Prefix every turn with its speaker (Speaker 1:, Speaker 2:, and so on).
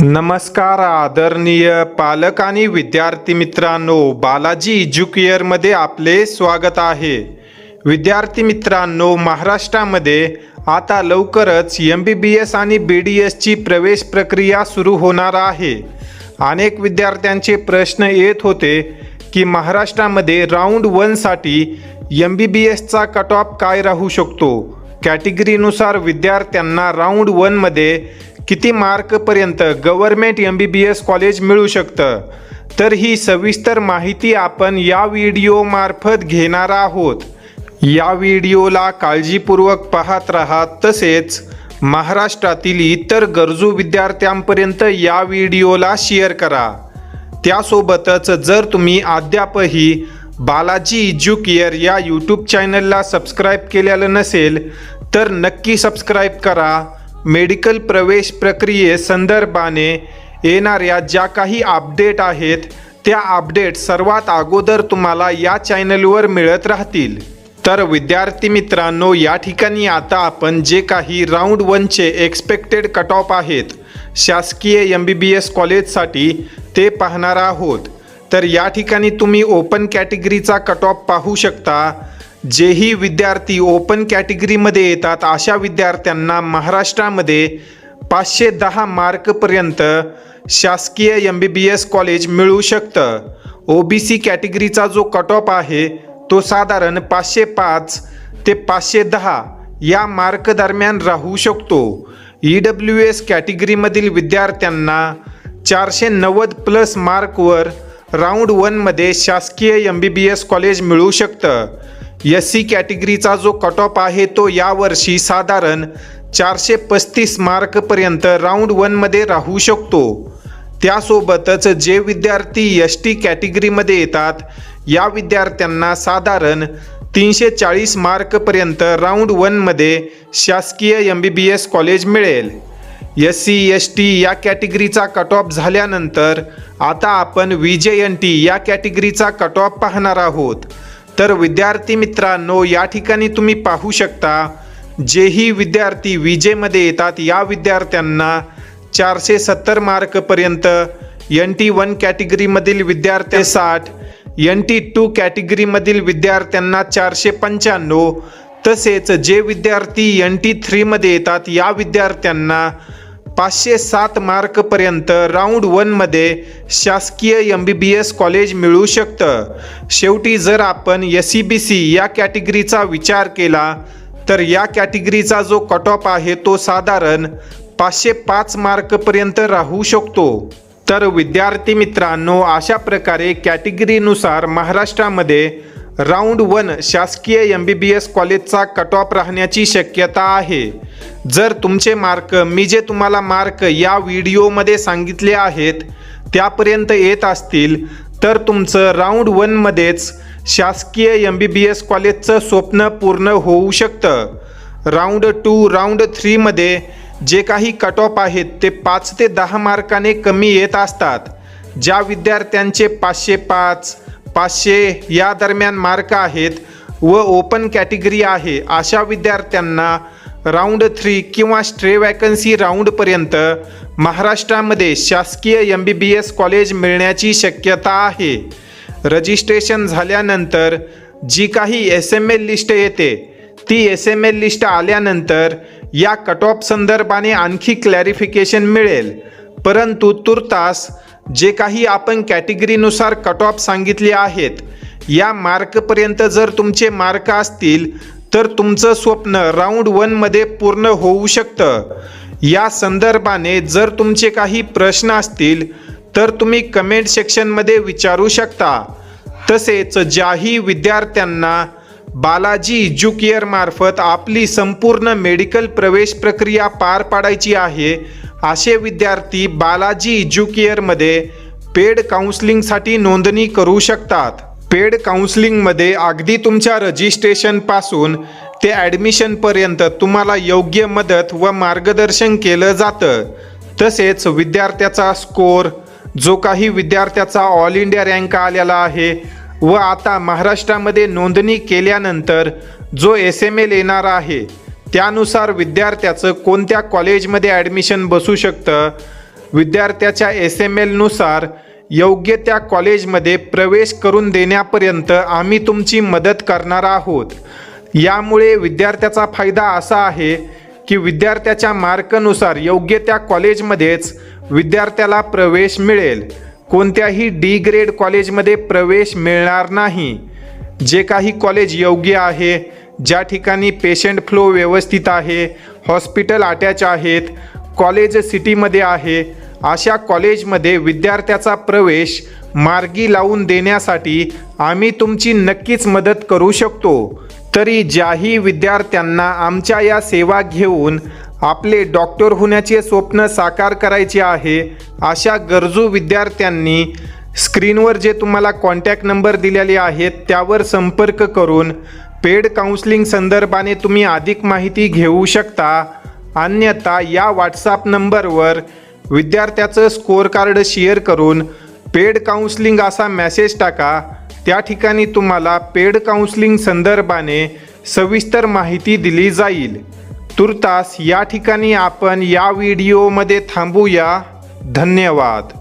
Speaker 1: नमस्कार आदरणीय पालक आणि विद्यार्थी मित्रांनो बालाजी एज्युकेअरमध्ये आपले स्वागत आहे. विद्यार्थी मित्रांनो महाराष्ट्रामध्ये आता लवकरच एम बी बी एस आणि बी डी एसची प्रवेश प्रक्रिया सुरू होणार आहे. अनेक विद्यार्थ्यांचे प्रश्न येत होते की महाराष्ट्रामध्ये राऊंड वनसाठी एम बी बी एसचा कट ऑफ काय राहू शकतो? कॅटेगरीनुसार विद्यार्थ्यांना राऊंड वनमध्ये किती मार्कपर्यंत government M B B S college मिळू शकतं? तर ही सविस्तर माहिती आपण या व्हिडिओमार्फत घेणार आहोत. या व्हिडिओला काळजीपूर्वक पाहत राहा. तसेच महाराष्ट्रातील इतर गरजू विद्यार्थ्यांपर्यंत या व्हिडिओला शेअर करा. त्यासोबतच जर तुम्ही अद्यापही बालाजी एज्युकेअर या यूट्यूब चॅनलला सबस्क्राईब केलेलं नसेल तर नक्की सबस्क्राईब करा. मेडिकल प्रवेश प्रक्रिये संदर्भाने येणाऱ्या ज्या काही अपडेट आहेत त्या अपडेट सर्वात अगोदर तुम्हाला या चॅनलवर मिळत राहतील. तर विद्यार्थी मित्रांनो या ठिकाणी आता आपण जे काही राऊंड वनचे एक्सपेक्टेड कट ऑफ आहेत शासकीय एम बी बी एस कॉलेजसाठी ते पाहणार आहोत. तर या ठिकाणी तुम्ही ओपन कॅटेगरीचा कट ऑफ पाहू शकता. जेही विद्यार्थी ओपन कॅटेगरीमध्ये येतात अशा विद्यार्थ्यांना महाराष्ट्रामध्ये पाचशे दहा मार्कपर्यंत शासकीय M B B S college मिळू शकतं. ओ बी सी कॅटेगरीचा जो कट ऑफ आहे तो साधारण पाचशे पाच ते पाचशे दहा या मार्क दरम्यान राहू शकतो. ई डब्ल्यू एस कॅटेगरीमधील विद्यार्थ्यांना चारशे नव्वद प्लस मार्कवर राऊंड वनमध्ये शासकीय M B B S college मिळू शकतं. एस सी कॅटेगरीचा जो कट ऑफ आहे तो यावर्षी साधारण चारशे पस्तीस मार्कपर्यंत राऊंड वनमध्ये राहू शकतो. त्यासोबतच जे विद्यार्थी एस टी कॅटेगरीमध्ये येतात या विद्यार्थ्यांना साधारण तीनशे चाळीस मार्कपर्यंत राऊंड वनमध्ये शासकीय M B B S college मिळेल. एस सी एस टी या कॅटेगरीचा कट ऑफ झाल्यानंतर आता आपण व्ही जे एन टी या कॅटेगरीचा कट ऑफ पाहणार आहोत. तर विद्यार्थी मित्रांनो या ठिकाणी तुम्ही पाहू शकता जेही विद्यार्थी विजेमध्ये येतात या विद्यार्थ्यांना चारशे सत्तर मार्कपर्यंत एन टी वन कॅटेगरीमधील विद्यार्थी साठ एन टी टू कॅटेगरीमधील विद्यार्थ्यांना चारशे पंच्याण्णव तसेच जे विद्यार्थी एन टी थ्रीमध्ये येतात या विद्यार्थ्यांना पाचशे सात मार्कपर्यंत राऊंड वनमध्ये शासकीय M B B S college मिळू शकतं. शेवटी जर आपण एस सी बी सी या कॅटेगरीचा विचार केला तर या कॅटेगरीचा जो कट ऑफ आहे तो साधारण पाचशे पाच मार्कपर्यंत राहू शकतो. तर विद्यार्थी मित्रांनो अशा प्रकारे कॅटेगरीनुसार महाराष्ट्रामध्ये राऊंड वन शासकीय एम बी बी एस कॉलेजचा कट ऑफ राहण्याची शक्यता आहे. जर तुमचे मार्क मी जे तुम्हाला मार्क या व्हिडिओमध्ये सांगितले आहेत त्यापर्यंत येत असतील तर तुमचं राऊंड वनमध्येच शासकीय एम बी बी एस कॉलेजचं स्वप्न पूर्ण होऊ शकतं. राऊंड टू राऊंड थ्रीमध्ये जे काही कट ऑफ आहेत ते पाच ते दहा मार्काने कमी येत असतात. ज्या विद्यार्थ्यांचे पाचशे पाच पाचशे या दरम्यान मार्क आहेत व ओपन कॅटेगरी आहे. अशा विद्यार्थ्यांना राऊंड थ्री किंवा स्ट्रे वॅकन्सी राऊंडपर्यंत महाराष्ट्रामध्ये शासकीय M B B S college मिळण्याची शक्यता आहे. रजिस्ट्रेशन झाल्यानंतर जी काही एस एम एल लिस्ट येते ती एस एम एल लिस्ट आल्यानंतर या कट ऑफ संदर्भाने आणखी क्लॅरिफिकेशन मिळेल. परंतु तुर्तास जे काही आपण कॅटेगरीनुसार कट ऑफ सांगितले आहेत या मार्कपर्यंत जर तुमचे मार्क असतील तर तुमचं स्वप्न राऊंड वनमध्ये पूर्ण होऊ शकतं. या संदर्भाने जर तुमचे काही प्रश्न असतील तर तुम्ही कमेंट सेक्शनमध्ये विचारू शकता. तसेच ज्याही विद्यार्थ्यांना बालाजी इज्युकिअरमार्फत आपली संपूर्ण मेडिकल प्रवेश प्रक्रिया पार पाडायची आहे असे विद्यार्थी बालाजी एज्युकेअरमध्ये पेड काउन्सिलिंगसाठी नोंदणी करू शकतात. पेड काउन्सिलिंगमध्ये अगदी तुमच्या रजिस्ट्रेशनपासून ते ॲडमिशनपर्यंत तुम्हाला योग्य मदत व मार्गदर्शन केलं जातं. तसेच विद्यार्थ्याचा स्कोर जो काही विद्यार्थ्याचा ऑल इंडिया रँक आलेला आहे व आता महाराष्ट्रामध्ये नोंदणी केल्यानंतर जो एस एम एल येणार आहे त्यानुसार विद्यार्थ्याचं कोणत्या कॉलेजमध्ये ॲडमिशन बसू शकतं? विद्यार्थ्याच्या एस एम एलनुसार योग्य त्या कॉलेजमध्ये प्रवेश करून देण्यापर्यंत आम्ही तुमची मदत करणार आहोत. यामुळे विद्यार्थ्याचा फायदा असा आहे की विद्यार्थ्याच्या मार्कनुसार योग्य त्या कॉलेजमध्येच विद्यार्थ्याला प्रवेश मिळेल. कोणत्याही डी ग्रेड कॉलेजमध्ये प्रवेश मिळणार नाही. जे काही कॉलेज योग्य आहे ज्या ठिकाणी पेशंट फ्लो व्यवस्थित आहे हॉस्पिटल अटॅच आहेत कॉलेज सिटीमध्ये आहे अशा कॉलेजमध्ये विद्यार्थ्याचा प्रवेश मार्गी लावून देण्यासाठी आम्ही तुमची नक्कीच मदत करू शकतो. तरी ज्याही विद्यार्थ्यांना आमच्या या सेवा घेऊन आपले डॉक्टर होण्याचे स्वप्न साकार करायचे आहे अशा गरजू विद्यार्थ्यांनी स्क्रीनवर जे तुम्हाला कॉन्टॅक्ट नंबर दिलेले आहेत त्यावर संपर्क करून पेड काउन्सिलिंग संदर्भाने तुम्ही अधिक माहिती घेऊ शकता. अन्यथा या व्हॉट्सॲप नंबरवर विद्यार्थ्याचं स्कोअर कार्ड शेअर करून पेड काउन्सिलिंग असा मेसेज टाका. त्या ठिकाणी तुम्हाला पेड काउन्सिलिंग संदर्भाने सविस्तर माहिती दिली जाईल. तुर्तास या ठिकाणी आपण या व्हिडिओमध्ये थांबूया. धन्यवाद.